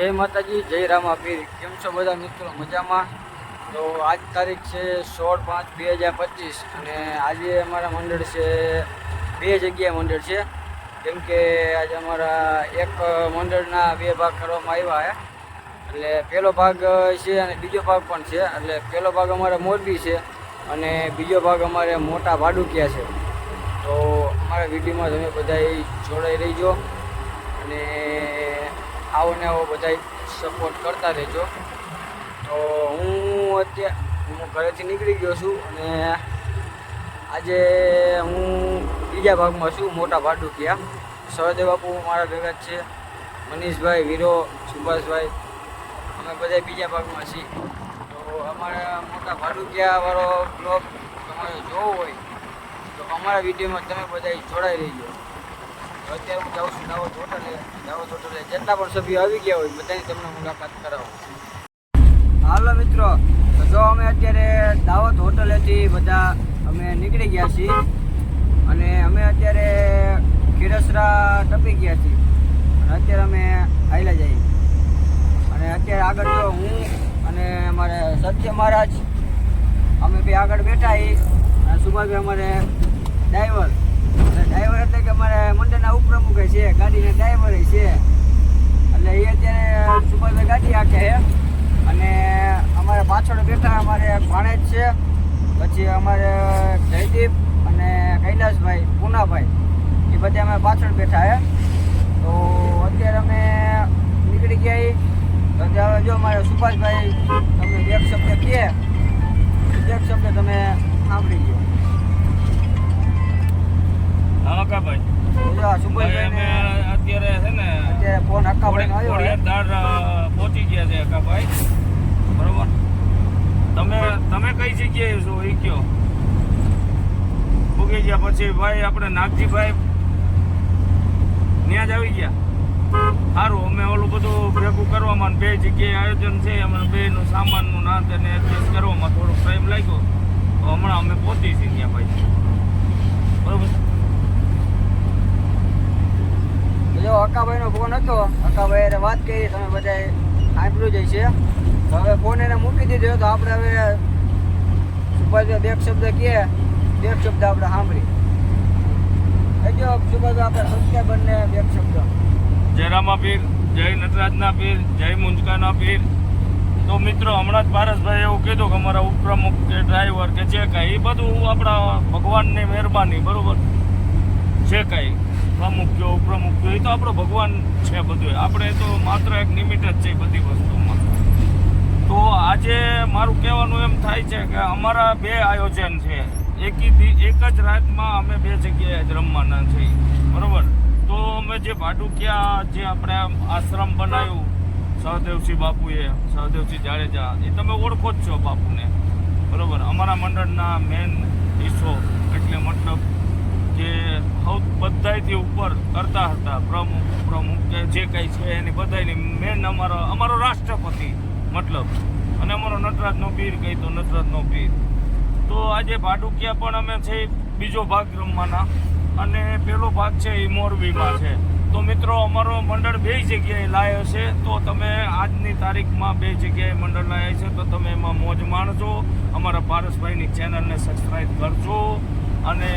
જય માતાજી, જય રામાપીર કેમ છો બધા મિત્રો? મજામાં? તો આજ તારીખ છે સોળ પાંચ બે હજાર પચીસ અને આજે અમારા મંડળ છે, બે જગ્યાએ મંડળ છે. કેમ કે આજે અમારા એક મંડળના બે ભાગ કરવામાં આવ્યા છે. એટલે પહેલો ભાગ છે અને બીજો ભાગ પણ છે. એટલે પહેલો ભાગ અમારે મોરબી છે અને બીજો ભાગ અમારે મોટા ભાડુકિયા છે. તો અમારા વિડીયોમાં તમે બધા જોડાઈ રહીજો. અને આવો ને આવો બધા સપોર્ટ કરતા રહેજો. તો હું અત્યારે, હું ઘરેથી નીકળી ગયો છું અને આજે હું બીજા ભાગમાં છું, મોટા ભાડુકિયા. સહદેવ બાપુ મારા ભેગા જ છે, મનીષભાઈ, વીરો, સુભાષભાઈ. અમે બધા બીજા ભાગમાં છીએ. તો અમારા મોટા ભાડુકિયાવાળો બ્લોગ તમારે જોવો હોય, તો અમારા વિડીયોમાં તમે બધા જોડાઈ રહીજો. તો અત્યારે હું જાઉં છું દાવત હોટલે હોટલે જેટલા પણ સભ્યો આવી ગયા હોય, બધાની તમને મુલાકાત કરાવો હાલો મિત્રો જો અમે અત્યારે દાવત હોટલેથી બધા અમે નીકળી ગયા છીએ. અને અમે અત્યારે ખીરસરા ટપી ગયા છીએ. અને અત્યારે અમે આયલા જઈએ. અને અત્યારે આગળ જો હું અને અમારે સત્ય મહારાજ, અમે બે આગળ બેઠા છીએ. અને સુભાષભાઈ અમારે ડ્રાઈવર. ડ્રાઈવર એટલે કે અમારે મંડળના ઉપપ્રમુખ છે, ગાડીના ડ્રાઈવર છે. એટલે એ અત્યારે સુભાષભાઈ ગાડી હાકે છે. અને અમારે પાછળ બેઠા અમારે ભાણેજ છે, પછી અમારે જયદીપ અને કૈલાસભાઈ, પૂનાભાઈ. એ બધા અમે પાછળ બેઠા છે. તો અત્યારે અમે નીકળી ગયા તો ત્યાં જો અમારે સુભાષભાઈ તમને એક શબ્દ કહે એક શબ્દ તમે સાંભળી ગયો હા ભાઈ? અમે અત્યારે છે ને અત્યારે ફોન પહોંચી ગયા છે બરોબર? તમે તમે કઈ જગ્યાએ છો? એ કયો. ઉગી ગયા પછી ભાઈ આપણે નાગજીભાઈ ત્યાં જ આવી ગયા. સારું અમે ઓલું બધું ભેગું કરવામાં બે જગ્યાએ આયોજન છે. અમે બેનું સામાનનું ના અને એડજસ્ટ કરવામાં થોડોક ટાઈમ લાગ્યો. તો હમણાં અમે પહોંચી છીએ ત્યાં ભાઈ. બરોબર? જો અક્કાભાઈનો ફોન હતો અક્કાભાઈ હારે વાત કરી, તમે બધાએ સાંભળ્યું જઈ છે હવે ફોન એને મૂકી દીધો, તો આપણે હવે સુભાષભાઈ બે શબ્દ કહે, બે શબ્દ આપણે સાંભળી જો સુભાષભાઈ, આપણે સબસ્ક્રાઈબરને બે શબ્દ. જય રામા પીર જય નટરાજના પીર જય મુંજકાના પીર તો મિત્રો, હમણાં જ પારસભાઈ એવું કીધું કે અમારા ઉપપ્રમુખ કે ડ્રાઈવર કે જે કાંઈ, એ બધું આપણા ભગવાનની મહેરબાની, બરાબર? જે કાંઈ. પ્રમુખ કયો ઉપપ્રમુખ કયો એ તો આપણો ભગવાન છે બધું આપણે તો માત્ર એક નિમિત્ત જ છે બધી વસ્તુમાં. તો આજે મારું કહેવાનું એમ થાય છે કે અમારા બે આયોજન છે. એકીથી એક જ રાતમાં અમે બે જગ્યાએ જ રમવાના છીએ બરાબર? તો અમે જે ભાડુકિયા જે આપણે આશ્રમ બનાવ્યું, સહદેવસિંહ બાપુએ, સહદેવસિંહ જાડેજા, એ તમે ઓળખો જ છો બાપુને. બરાબર? અમારા મંડળના મેન હિસ્સો એટલે મતલબ કે સૌ બધાયથી ઉપર કરતા હતા. પ્રમુખ પ્રમુખ કે જે કંઈ છે એની બધાયની મેન અમારો અમારો રાષ્ટ્રપતિ, મતલબ. અને અમારો નટરાજનો પીર કહી તો નટરાજનો પીર. તો આજે ભાડુકિયા પણ અમે છે બીજો ભાગ રમવાના. અને પેલો ભાગ છે એ મોરબીમાં છે. તો મિત્રો, અમારો મંડળ બે જગ્યાએ લાયો છે. તો તમે આજની તારીખમાં બે જગ્યાએ મંડળ લાયા છે. તો તમે એમાં મોજ માણજો. અમારા પારસભાઈની ચેનલને સબસ્ક્રાઈબ કરજો. અને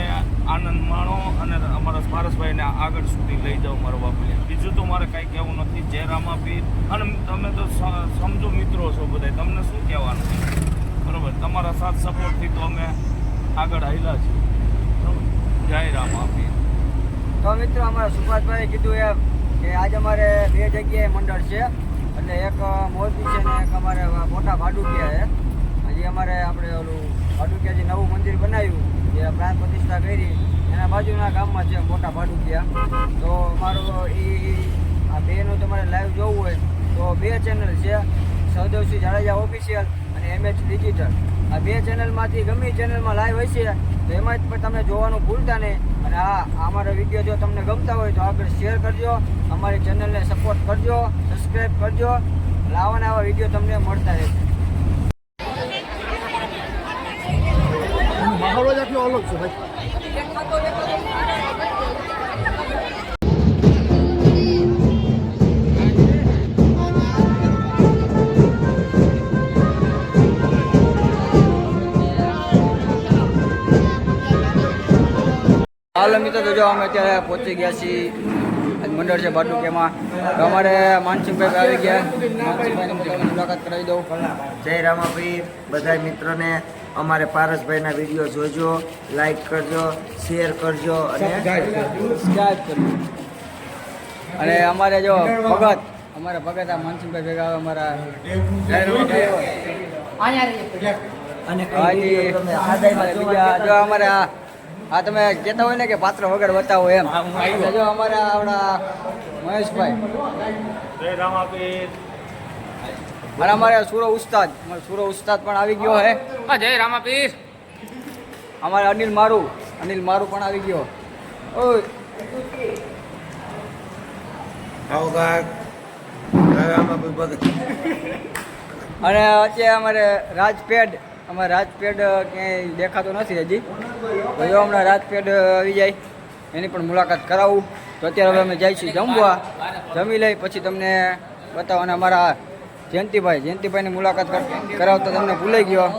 આનંદ માણો અને અમારા પારસભાઈને આગળ સુધી લઈ જાઓ મારો બાપુને બીજું તો મારે કાંઈ કહેવું નથી. જય રામા પીર અને તમે તો સમજો મિત્રો છો બધા. તમને શું કહેવાનું બરોબર. તમારા સાથ સપોર્ટથી તો અમે આગળ આવેલા છીએ. બરોબર? જય રામા પીર તો મિત્રો, અમારા સુભાષભાઈ કીધું એમ કે આજે અમારે બે જગ્યાએ મંડળ છે. એટલે એક મોરબી છે ને એક અમારે મોટા ભાડુકિયા છે. હજી અમારે આપણે ઓલું ભાડુકિયા જે નવું મંદિર બનાવ્યું. જે પ્રાણ પ્રતિષ્ઠા કરી, એના બાજુના ગામમાં છે મોટા ભાડુકિયા તો મારો એ આ બેનું તમારે લાઈવ જોવું હોય તો બે ચેનલ છે, સહદેવસિંહ જાડેજા ઓફિશિયલ અને એમએચ ડિજિટલ આ બે ચેનલમાંથી ગમે ચેનલમાં લાઈવ હશે, તો એમાં જ પણ તમે જોવાનું ભૂલતા નહીં. અને હા અમારા વીડિયો જો તમને ગમતા હોય તો આગળ શેર કરજો, અમારી ચેનલને સપોર્ટ કરજો સબસ્ક્રાઈબ કરજો. લાવવાના આવા વીડિયો તમને મળતા રહેશે. ત્યાંથી અલગ છે ભાઈ હાલ મિત્રો જોજો અમે અત્યારે પહોંચી ગયા છીએ મંડળ છે બાટુકેમાં તો અમારે માનસિંહભાઈ આવી ગયા. માનસિંહભાઈની મુલાકાત કરાવી દઉં. જય રામાભાઈ બધા મિત્રોને અમારે પારસભાઈના વીડિયો જોજો લાઈક કરજો શેર કરજો અને સબસ્ક્રાઇબ કરજો. અને અમારે જો ભગત અમારે ભગત આ માનસિંહભાઈ ભેગા આવે અમારા અને. અમારે આ તમે કહેતા હોય ને કે પાત્ર વગર બતાવો એમ. જો અમારે આપણા મહેશભાઈ. જય રામાપીર. અને અમારે સુરો ઉસ્તાદ સુરો ઉસ્તાદ પણ આવી ગયો હે. જય રામાપીર. અમારે અનિલ મારુ અનિલ મારુ પણ આવી ગયો. ઓય. અને અત્યારે અમારે રાજપેડ અમારે રાજપેડ ક્યાંય દેખાતો નથી હજી. તો જો હમણાં રાજપેડ આવી જાય એની પણ મુલાકાત કરાવું. તો અત્યારે હવે અમે જઈશું જમવા. જમી લઈ પછી તમને બતાવો. અને અમારા જયંતિભાઈ જયંતિભાઈની મુલાકાત કરાવતા તમને ભૂલાઈ ગયો.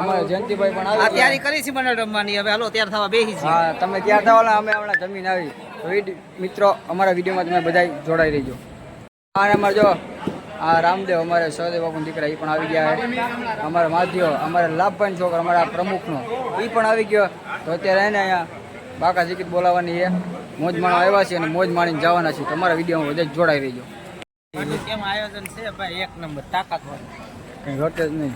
અમારા જયંતિભાઈ પણ આવી તૈયારી. કરી છે મને રમવાની. હવે હાલો તૈયાર થવા બેસી છે હા તમે ત્યાં થવાના અમે હમણાં જમીન આવી. તો મિત્રો અમારા વિડીયોમાં તમે બધા જોડાઈ રહીજો. અને અમારે જો આ રામદેવ અમારે સહદેવ બાપુના દીકરા એ પણ આવી ગયા અમારા માધ્યો અમારા લાભભાઈ છોકરા અમારા પ્રમુખનો એ પણ આવી ગયો. તો અત્યારે એને અહીંયા બાકા જીકીત બોલાવવાની એ મોજ માણો આવ્યા છે અને મોજ માણીને જવાના છે તમારા વિડીયોમાં વધારે જોડાઈ રહેજો. કેમ આયોજન છે કંઈ ઘટે જ નહીં.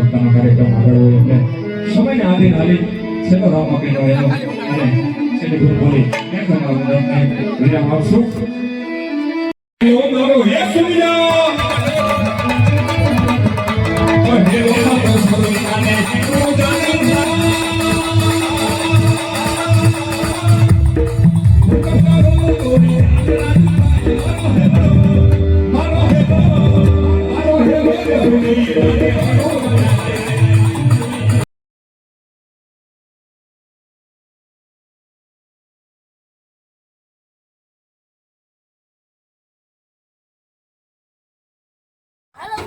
સવારથી કાર્યક્રમ આગળ હોય એટલે સમયને આધીન હાલી છેલ્લો રામ આપી દો એનો અને છેલ્લી ગુરુ બોલી વિરામ આપશું ઓ મારો હે તો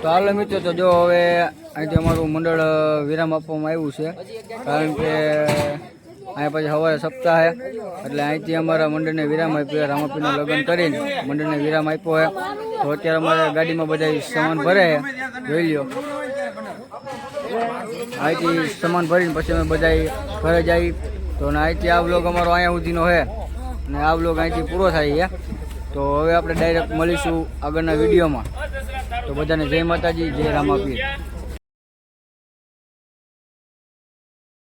હાલો મિત્રો, તો જો હવે અહીંથી અમારું મંડળ વિરામ આપવામાં આવ્યું છે. કારણ કે અહીંયા પછી સવારે સપ્તાહ, એટલે અહીંથી અમારા મંડળને વિરામ આપ્યો રામાપીનું લગ્ન કરીને. મંડળને વિરામ આપ્યો છે. તો અત્યારે અમારે ગાડીમાં બધા સામાન ભરે જોઈ લ્યો. અહીંથી સામાન ભરીને પછી અમે બધા ઘરે જઈ. તો અહીંથી આ બ્લોગ અમારો અહીંયા સુધીનો છે. અને આ બ્લોગ અહીંથી પૂરો થાય છે. તો હવે આપણે ડાયરેક્ટ મળીશું આગળના વિડીયોમાં. તો બધાને જય માતાજી, જય રામાપીર.